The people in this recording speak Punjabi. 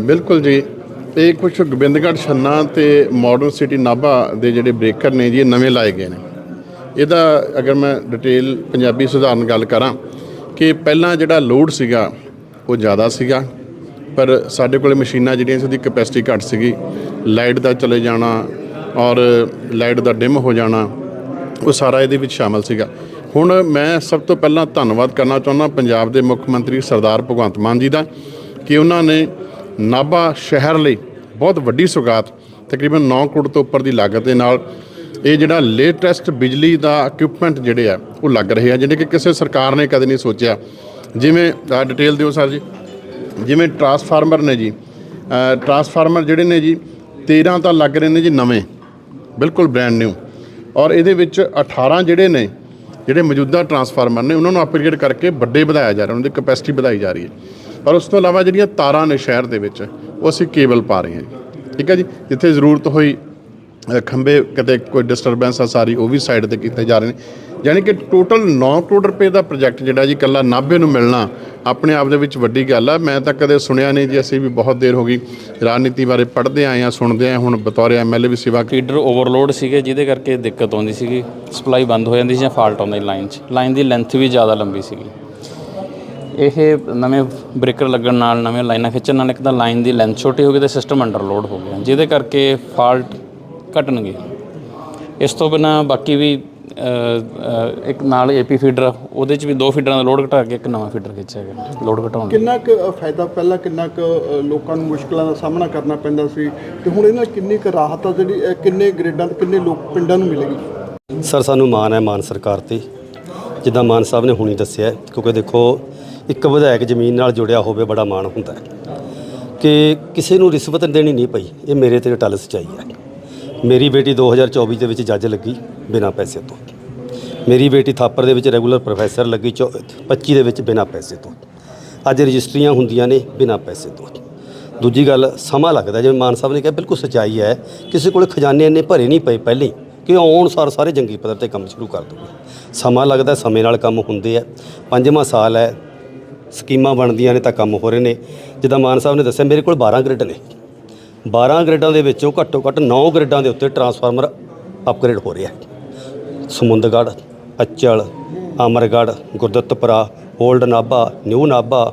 ਬਿਲਕੁਲ ਜੀ। ਇਹ ਕੁਝ ਗੋਬਿੰਦਗੜ੍ਹ ਛੰਨਾ ਤੇ ਮਾਡਰਨ ਸਿਟੀ ਨਾਭਾ ਦੇ ਜਿਹੜੇ ਬ੍ਰੇਕਰ ਨੇ ਜੀ, ਇਹ ਨਵੇਂ ਲਾਏ ਗਏ ਨੇ। ਇਹਦਾ ਅਗਰ ਮੈਂ ਡਿਟੇਲ ਪੰਜਾਬੀ ਸੁਧਾਰਨ ਗੱਲ ਕਰਾਂ ਕਿ ਪਹਿਲਾਂ ਜਿਹੜਾ ਲੋਡ ਸੀਗਾ, ਉਹ ਜ਼ਿਆਦਾ ਸੀਗਾ। ਪਰ ਸਾਡੇ ਕੋਲੇ ਮਸ਼ੀਨਾਂ ਜਿਹੜੀਆਂ ਸੀ, ਉਹਦੀ ਕੈਪੈਸਿਟੀ ਘੱਟ ਸੀਗੀ। ਲਾਈਟ ਦਾ ਚਲੇ ਜਾਣਾ ਔਰ ਲਾਈਟ ਦਾ ਡਿਮ ਹੋ ਜਾਣਾ, ਉਹ ਸਾਰਾ ਇਹਦੇ ਵਿੱਚ ਸ਼ਾਮਲ ਸੀਗਾ। ਹੁਣ ਮੈਂ ਸਭ ਤੋਂ ਪਹਿਲਾਂ ਧੰਨਵਾਦ ਕਰਨਾ ਚਾਹੁੰਦਾ ਪੰਜਾਬ ਦੇ ਮੁੱਖ ਮੰਤਰੀ ਸਰਦਾਰ ਭਗਵੰਤ ਮਾਨ ਜੀ ਦਾ ਕਿ ਉਹਨਾਂ ਨੇ ਨਾਭਾ ਸ਼ਹਿਰ ਲਈ ਬਹੁਤ ਵੱਡੀ ਸੁਗਾਤ, ਤਕਰੀਬਨ 9 ਕਰੋੜ ਤੋਂ ਉੱਪਰ ਦੀ ਲਾਗਤ ਦੇ ਨਾਲ ਇਹ ਜਿਹੜਾ ਲੇਟੈਸਟ ਬਿਜਲੀ ਦਾ ਇਕਵਿਪਮੈਂਟ ਜਿਹੜੇ ਆ, ਉਹ ਲੱਗ ਰਹੇ ਆ, ਜਿਹੜੇ ਕਿ ਕਿਸੇ ਸਰਕਾਰ ਨੇ ਕਦੇ ਨਹੀਂ ਸੋਚਿਆ। ਜਿਵੇਂ ਡਿਟੇਲ ਦਿਓ ਸਰ ਜੀ। ਜਿਵੇਂ ਟਰਾਂਸਫਾਰਮਰ ਨੇ ਜੀ ਟਰਾਂਸਫਾਰਮਰ ਜਿਹੜੇ ਨੇ ਜੀ 13 ਤਾਂ ਲੱਗ ਰਹੇ ਨੇ ਜੀ ਨਵੇਂ, ਬਿਲਕੁਲ ਬ੍ਰੈਂਡ ਨਿਊ ਔਰ ਇਹਦੇ ਵਿੱਚ 18 ਜਿਹੜੇ ਨੇ, ਜਿਹੜੇ ਮੌਜੂਦਾ ਟਰਾਂਸਫਾਰਮਰ ਨੇ, ਉਹਨਾਂ ਨੂੰ ਅਪਗ੍ਰੇਡ ਕਰਕੇ ਵੱਡੇ ਵਧਾਇਆ ਜਾ ਰਿਹਾ, ਉਹਨਾਂ ਦੀ ਕਪੈਸਿਟੀ ਵਧਾਈ ਜਾ ਰਹੀ ਹੈ। ਪਰ ਉਸ ਤੋਂ ਇਲਾਵਾ ਜਿਹੜੀਆਂ ਤਾਰਾਂ ਨੇ ਸ਼ਹਿਰ ਦੇ ਵਿੱਚ ਉਹ ਅਸੀਂ ਕੇਬਲ ਪਾ ਰਹੇ ਹਾਂ ਠੀਕ ਹੈ ਜੀ? ਜਿੱਥੇ ਜ਼ਰੂਰਤ ਹੋਈ ਅ, ਖੰਭੇ ਕਿਤੇ ਕੋਈ ਡਿਸਟਰਬੈਂਸ ਆ ਸਾਰੀ ਉਹ ਵੀ ਸਾਈਡ ਤੇ ਕੀਤੇ ਜਾ ਰਹੇ ਨੇ। ਯਾਨੀ ਕਿ ਟੋਟਲ 9 ਕਰੋੜ ਰੁਪਏ ਦਾ ਪ੍ਰੋਜੈਕਟ ਜਿਹੜਾ ਜੀ ਕੱਲਾ ਨਾਭੇ ਨੂੰ ਮਿਲਣਾ ਆਪਣੇ ਆਪ ਦੇ ਵਿੱਚ ਵੱਡੀ ਗੱਲ ਆ। ਮੈਂ ਤਾਂ ਕਦੇ ਸੁਣਿਆ ਨਹੀਂ ਜੀ ਅਸੀਂ ਵੀ ਬਹੁਤ ਦੇਰ ਹੋ ਗਈ ਰਾਜਨੀਤੀ ਬਾਰੇ ਪੜ੍ਹਦੇ ਆਏ ਆ ਸੁਣਦੇ ਆਏ ਹੁਣ ਬਤੌਰ ਐਮਐਲਏ ਵੀ ਸੇਵਾ ਫੀਡਰ ਓਵਰਲੋਡ ਸੀਗੇ ਜਿਹਦੇ ਕਰਕੇ ਦਿੱਕਤ ਆਉਂਦੀ ਸੀਗੀ। ਸਪਲਾਈ ਬੰਦ ਹੋ ਜਾਂਦੀ ਸੀ ਜਾਂ ਫਾਲਟ ਆਉਂਦਾ ਸੀ ਲਾਈਨ 'ਚ। ਲਾਈਨ ਦੀ ਲੈਂਥ ਵੀ ਜ਼ਿਆਦਾ ਲੰਬੀ ਸੀਗੀ। ਇਹ ਨਵੇਂ ਬ੍ਰੇਕਰ ਲੱਗਣ ਨਾਲ ਨਵੇਂ ਲਾਈਨਾਂ ਖਿੱਚਣ ਨਾਲ ਇੱਕ ਤਾਂ ਲਾਈਨ ਦੀ ਲੈਂਥ ਛੋਟੀ ਹੋ ਗਈ ਤੇ ਸਿਸਟਮ ਅੰਡਰਲੋਡ ਹੋ ਗਿਆ ਜਿਹਦੇ ਕਰਕੇ ਫਾਲਟ ਘਟਣਗੇ। ਇਸ ਤੋਂ ਬਿਨਾ ਬਾਕੀ ਵੀ ਇੱਕ ਨਾਲ ਏਪੀ ਫੀਡਰ ਉਹਦੇ 'ਚ ਵੀ ਦੋ ਫੀਡਰਾਂ ਦਾ ਲੋਡ ਘਟਾ ਕੇ ਇੱਕ ਨਵਾਂ ਫੀਡਰ ਖਿੱਚਿਆ ਗਿਆ ਲੋਡ ਘਟਾਉਣ ਕਿੰਨਾ ਕੁ ਫਾਇਦਾ ਪਹਿਲਾਂ ਕਿੰਨਾ ਕੁ ਲੋਕਾਂ ਨੂੰ ਮੁਸ਼ਕਲਾਂ ਦਾ ਸਾਹਮਣਾ ਕਰਨਾ ਪੈਂਦਾ ਸੀ ਤੇ ਹੁਣ ਇਹਨਾਂ ਕਿੰਨੀ ਕੁ ਰਾਹਤ ਆ ਜਿਹੜੀ ਕਿੰਨੇ ਗ੍ਰੇਡਾਂ ਤੇ ਕਿੰਨੇ ਲੋਕ ਪਿੰਡਾਂ ਨੂੰ ਮਿਲੇਗੀ? ਸਰ ਸਾਨੂੰ ਮਾਣ ਹੈ ਮਾਨ ਸਰਕਾਰ ਤੇ। ਜਿੱਦਾਂ ਮਾਨ ਸਾਹਿਬ ਨੇ ਹੁਣੀ ਦੱਸਿਆ ਕਿਉਂਕਿ ਦੇਖੋ ਇੱਕ ਵਿਧਾਇਕ ਜ਼ਮੀਨ ਨਾਲ ਜੁੜਿਆ ਹੋਵੇ ਬੜਾ ਮਾਣ ਹੁੰਦਾ ਹੈ। ਕਿ ਕਿਸੇ ਨੂੰ ਰਿਸ਼ਵਤ ਦੇਣੀ ਨਹੀਂ ਪਈ, ਇਹ ਮੇਰੇ ਤੇ ਟਲ ਸਚਾਈ ਹੈ। ਮੇਰੀ ਬੇਟੀ 2024 ਦੇ ਵਿੱਚ ਜੱਜ ਲੱਗੀ ਬਿਨਾਂ ਪੈਸੇ ਤੋਂ। ਮੇਰੀ ਬੇਟੀ ਥਾਪਰ ਦੇ ਵਿੱਚ ਰੈਗੂਲਰ ਪ੍ਰੋਫੈਸਰ ਲੱਗੀ ਚੌ- 25 ਦੇ ਵਿੱਚ ਬਿਨਾਂ ਪੈਸੇ ਤੋਂ। ਅੱਜ ਰਜਿਸਟਰੀਆਂ ਹੁੰਦੀਆਂ ਨੇ ਬਿਨਾਂ ਪੈਸੇ ਤੋਂ। ਦੂਜੀ ਗੱਲ, ਸਮਾਂ ਲੱਗਦਾ ਜਿਵੇਂ ਮਾਨ ਸਾਹਿਬ ਨੇ ਕਿਹਾ, ਬਿਲਕੁਲ ਸਚਾਈ ਹੈ, ਕਿਸੇ ਕੋਲ ਖਜ਼ਾਨੇ ਇੰਨੇ ਭਰੇ ਨਹੀਂ ਪਏ ਪਹਿਲੇ ਹੀ ਕਿ ਆਉਣ ਸਾਰ ਸਾਰੇ ਜੰਗੀ ਪੱਧਰ ਤੇ ਕੰਮ ਸ਼ੁਰੂ ਕਰ ਦੋਗੇ ਸਮਾਂ ਲੱਗਦਾ ਸਮੇਂ ਨਾਲ ਕੰਮ ਹੁੰਦੇ ਆ। ਪੰਜਵਾਂ ਸਾਲ ਹੈ ਸਕੀਮਾਂ ਬਣਦੀਆਂ ਨੇ ਤਾਂ ਕੰਮ ਹੋ ਰਹੇ ਨੇ। ਜਿੱਦਾਂ ਮਾਨ ਸਾਹਿਬ ਨੇ ਦੱਸਿਆ, ਮੇਰੇ ਕੋਲ 12 ਗ੍ਰਿਡ ਨੇ। 12 ਗ੍ਰਿਡਾਂ ਦੇ ਵਿੱਚੋਂ ਘੱਟੋ ਘੱਟ 9 ਗ੍ਰਿਡਾਂ ਦੇ ਉੱਤੇ ਟਰਾਂਸਫਾਰਮਰ ਅਪਗ੍ਰੇਡ ਹੋ ਰਿਹਾ ਹੈ। Samundargarh, Achal, Amargarh, Gurdittpura, old Nabha, new Nabha